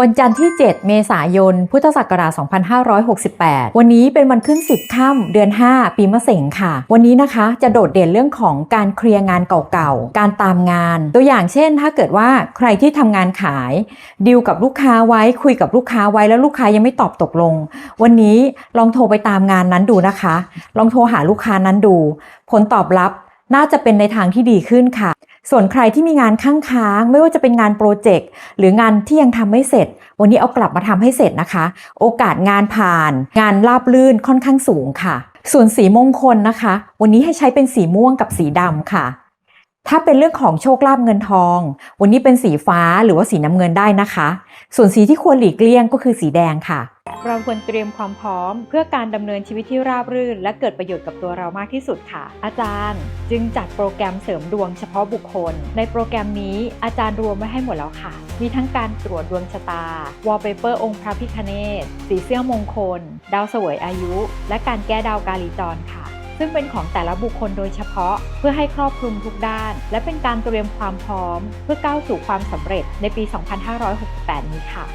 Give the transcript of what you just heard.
วันจันทร์ที่ 7 เมษายน พุทธศักราช 2568 วันนี้เป็นวันขึ้น 10 ค่ำเดือน 5 ปีมะเสงค่ะ วันนี้นะคะจะโดดเด่นเรื่องของการเคลียร์งานเก่าๆ การตามงาน ตัวอย่างเช่น ถ้าเกิดว่าใครที่ทำงานขาย ดีลกับลูกค้าไว้คุยกับลูกค้าไว้แล้วลูกค้ายังไม่ตอบตกลง วันนี้ลองโทรไปตามงานนั้นดูนะคะ ลองโทรหาลูกค้านั้นดู ผลตอบรับน่าจะเป็นในทางที่ดีขึ้นค่ะ ส่วนใครที่มีงานข้างค้างไม่ว่าจะเป็นงานโปรเจกต์หรืองานที่ยังทำไม่เสร็จ วันนี้เอากลับมาทำให้เสร็จนะคะ โอกาสงานผ่าน งานราบลื่นค่อนข้างสูงค่ะ ส่วนสีมงคลนะคะ วันนี้ให้ใช้เป็นสีม่วงกับสีดำค่ะ ถ้าเป็นเรื่องของโชคลาภเงินทอง วันนี้เป็นสีฟ้าหรือว่าสีน้ำเงินได้นะคะ ส่วนสีที่ควรหลีกเลี่ยงก็คือสีแดงค่ะ เราควรเตรียมความพร้อม เพื่อการดำเนินชีวิตที่ราบรื่น และเกิดประโยชน์กับตัวเรามากที่สุดค่ะ อาจารย์จึงจัดโปรแกรมเสริมดวงเฉพาะบุคคล ในโปรแกรมนี้อาจารย์รวมไว้ให้หมดแล้วค่ะ มีทั้งการตรวจดวงชะตาวอลเปเปอร์องค์พระพิคเนศสีเสื้อมงคล ดาวเสวยอายุ และการแก้ดาวกาลีจรค่ะซึ่งเป็นของแต่ละบุคคลโดยเฉพาะ เพื่อให้ครอบคลุมทุกด้าน และเป็นการเตรียมความพร้อม เพื่อก้าวสู่ความสำเร็จในปี 2568 นี้ค่ะ